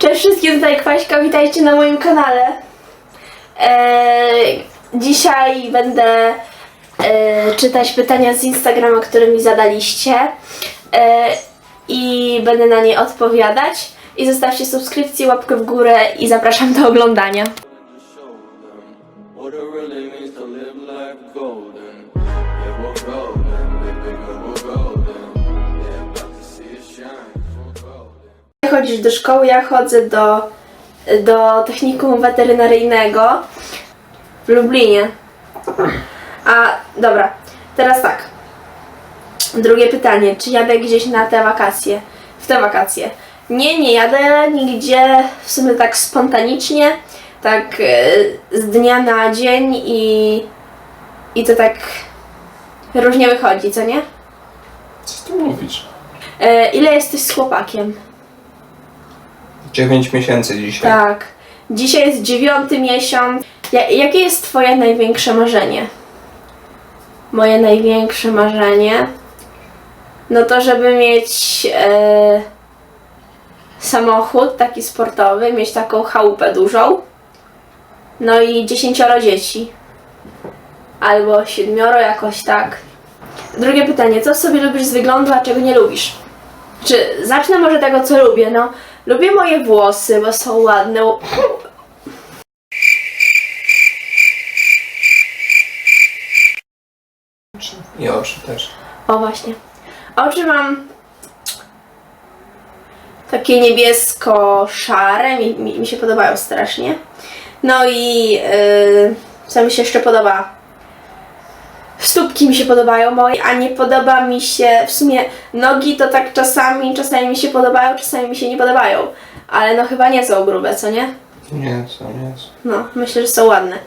Cześć wszystkim, tutaj Kwaśka, witajcie na moim kanale. Eee, dzisiaj będę e, czytać pytania z Instagrama, które mi zadaliście e, i będę na nie odpowiadać. I zostawcie subskrypcję, łapkę w górę i zapraszam do oglądania. Chodzisz do szkoły, ja chodzę do, do technikum weterynaryjnego w Lublinie. A dobra, teraz tak. Drugie pytanie, czy jadę gdzieś na te wakacje? W te wakacje. Nie, nie jadę nigdzie w sumie tak spontanicznie, tak e, z dnia na dzień i, i to tak różnie wychodzi, co nie? Co ty mówisz? E, ile jesteś z chłopakiem? 9 miesięcy dzisiaj. Tak. Dzisiaj jest dziewiąty miesiąc. Ja, jakie jest Twoje największe marzenie? Moje największe marzenie? No to, żeby mieć e, samochód taki sportowy, mieć taką chałupę dużą. No i dziesięcioro dzieci. Albo siedmioro, jakoś tak. Drugie pytanie, co sobie lubisz z wyglądu, a czego nie lubisz? Czy zacznę może tego, co lubię? No, lubię moje włosy, bo są ładne. I oczy też. O, właśnie. Oczy mam takie niebiesko-szare, mi, mi, mi się podobają strasznie. No i yy, co mi się jeszcze podoba? Stópki mi się podobają moje, a nie podoba mi się, w sumie nogi to tak czasami, czasami mi się podobają, czasami mi się nie podobają. Ale no chyba nie są grube, co nie? Nie, co, nie. co. No, myślę, że są ładne.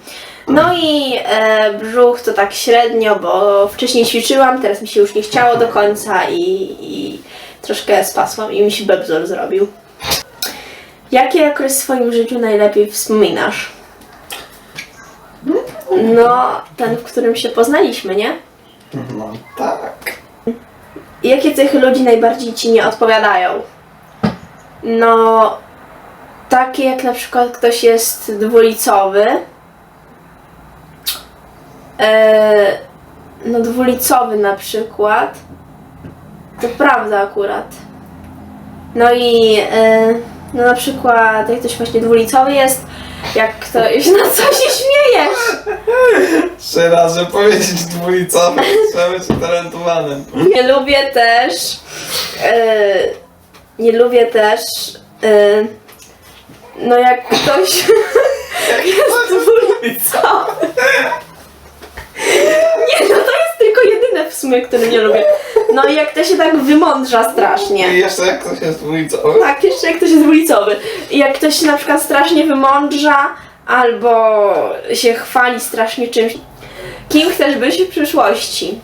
No i e, brzuch to tak średnio, bo wcześniej ćwiczyłam, teraz mi się już nie chciało do końca i, i troszkę spasłam i mi się bebzor zrobił. Jaki okres w swoim życiu najlepiej wspominasz? No, ten, w którym się poznaliśmy, nie? No tak. Jakie cechy ludzi najbardziej ci nie odpowiadają? No, takie jak na przykład ktoś jest dwulicowy. E, no, dwulicowy na przykład. To prawda akurat. No i e, no na przykład jak ktoś właśnie dwulicowy jest, jak ktoś, no co się śmiejesz? Trzy razy powiedzieć dwulicowy, trzeba być utalentowanym. Nie lubię też. e, nie lubię też. e, no jak ktoś jest dwulicowy. Nie, no to jest tylko jedyne w sumie, które nie lubię. No i jak to się tak wymądrza strasznie. I jeszcze jak ktoś jest dwulicowy. Tak, jeszcze jak ktoś jest ulicowy. I jak ktoś się na przykład strasznie wymądrza, albo się chwali strasznie czymś. Kim chcesz być w przyszłości?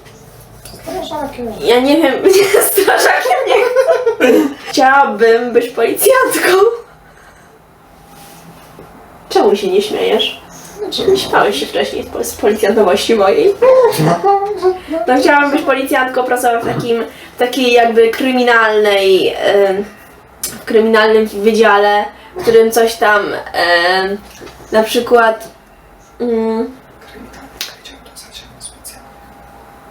Ja nie wiem, nie, strażakiem nie chcę. Chciałabym być policjantką. Czemu się nie śmiejesz? Znaczy, śmiałeś się wcześniej z- policjantowości mojej. No chciałam być policjantką, pracować w takim, takiej jakby kryminalnej, w kryminalnym wydziale, w którym coś tam, na przykład, mm,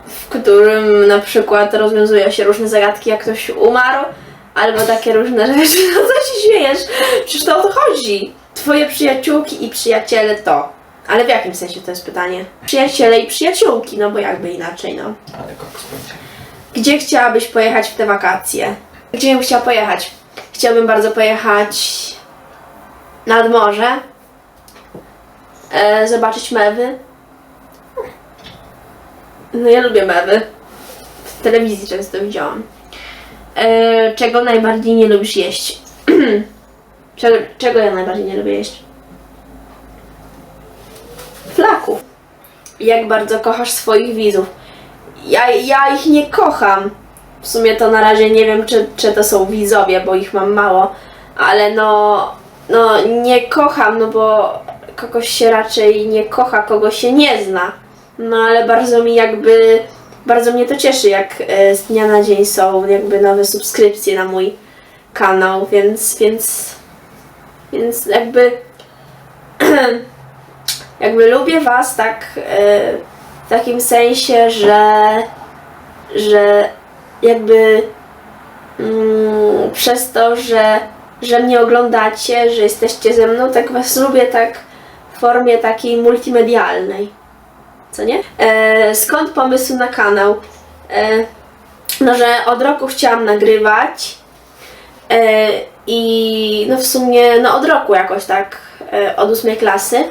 w którym na przykład rozwiązuje się różne zagadki, jak ktoś umarł, albo takie różne rzeczy. No co się śmiejesz? Przecież to o to chodzi. Twoje przyjaciółki i przyjaciele to. Ale w jakim sensie to jest pytanie? Przyjaciele i przyjaciółki, no bo jakby inaczej, no. Ale koks będzie. Gdzie chciałabyś pojechać w te wakacje? Gdzie bym chciała pojechać? Chciałabym bardzo pojechać nad morze, e, zobaczyć mewy. No ja lubię mewy. W telewizji często widziałam. E, czego najbardziej nie lubisz jeść? czego, czego ja najbardziej nie lubię jeść? Flaków. Jak bardzo kochasz swoich widzów? Ja, ja ich nie kocham. W sumie to na razie nie wiem, czy, czy to są widzowie, bo ich mam mało, ale no, no nie kocham, no bo kogoś się raczej nie kocha, kogo się nie zna. No ale bardzo mi jakby, bardzo mnie to cieszy, jak e, z dnia na dzień są jakby nowe subskrypcje na mój kanał, więc, więc Więc jakby jakby lubię was tak e, w takim sensie, że że jakby mm, przez to, że, że mnie oglądacie, że jesteście ze mną, tak was lubię tak w formie takiej multimedialnej. Co nie? E, skąd pomysł na kanał? E, no, że od roku chciałam nagrywać e, i no w sumie no od roku jakoś tak, e, od ósmej klasy.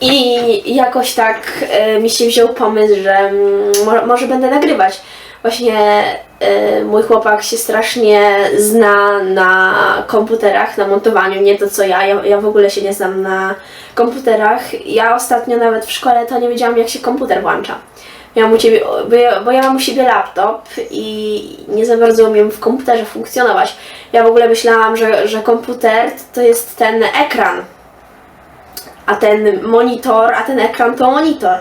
I jakoś tak e, mi się wziął pomysł, że mm, mo- może będę nagrywać. Właśnie e, mój chłopak się strasznie zna na komputerach, na montowaniu, nie to co ja. ja. Ja w ogóle się nie znam na komputerach. Ja ostatnio nawet w szkole to nie wiedziałam jak się komputer włącza. Miałam u ciebie, bo ja, bo ja mam u siebie laptop i nie za bardzo umiem w komputerze funkcjonować. Ja w ogóle myślałam, że, że komputer to jest ten ekran, a ten monitor, a ten ekran to monitor,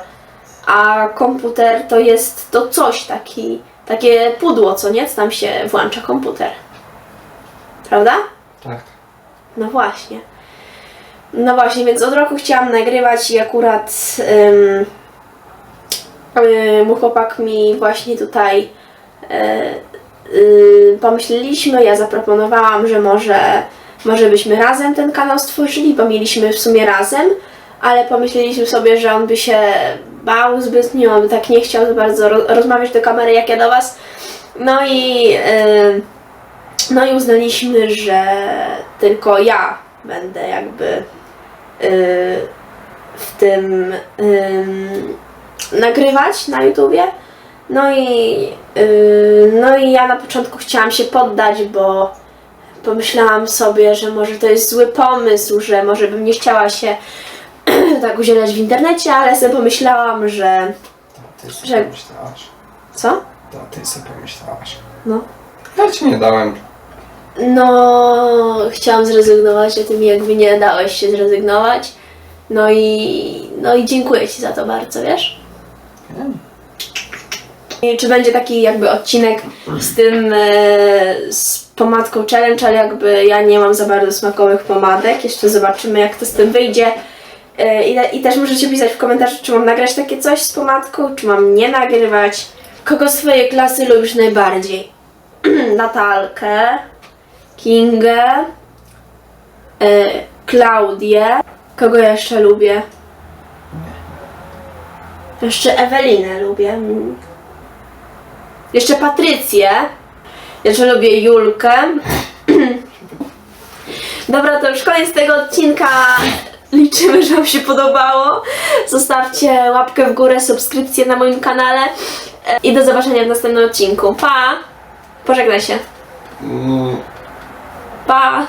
a komputer to jest to coś, taki, takie pudło, co nie? Co tam się włącza komputer. Prawda? Tak. No właśnie. No właśnie, więc od roku chciałam nagrywać i akurat ym, yy, mój chłopak mi właśnie tutaj yy, yy, pomyśleliśmy, ja zaproponowałam, że może, może byśmy razem ten kanał stworzyli, bo mieliśmy w sumie razem, ale pomyśleliśmy sobie, że on by się bał zbytnio, on by tak nie chciał za bardzo ro- rozmawiać do kamery jak ja do was. No i yy, no i uznaliśmy, że tylko ja będę jakby y, w tym ym, nagrywać na YouTubie. No i, y, no i ja na początku chciałam się poddać, bo pomyślałam sobie, że może to jest zły pomysł, że może bym nie chciała się tak udzielać w internecie, ale sobie pomyślałam, że To ty sobie Że- pomyślałaś. co? To ty sobie pomyślałaś. No. Ja ci nie dałem. No, chciałam zrezygnować, a ty mi jakby nie dałeś się zrezygnować. No i, no i dziękuję Ci za to bardzo, wiesz? Wiem. Czy będzie taki jakby odcinek z tym, e, z pomadką challenge, ale jakby ja nie mam za bardzo smakowych pomadek. Jeszcze zobaczymy jak to z tym wyjdzie. E, i, I też możecie pisać w komentarzu, czy mam nagrać takie coś z pomadką, czy mam nie nagrywać. Kogo z swojej klasy lubisz najbardziej? Natalkę, Kingę, e, Klaudię. Kogo jeszcze lubię? Jeszcze Ewelinę lubię. Jeszcze Patrycję. Jeszcze lubię Julkę. Dobra, to już koniec tego odcinka. Liczymy, że Wam się podobało. Zostawcie łapkę w górę, subskrypcję na moim kanale E, i do zobaczenia w następnym odcinku. Pa! Pożegnaj się. Mm, Pa!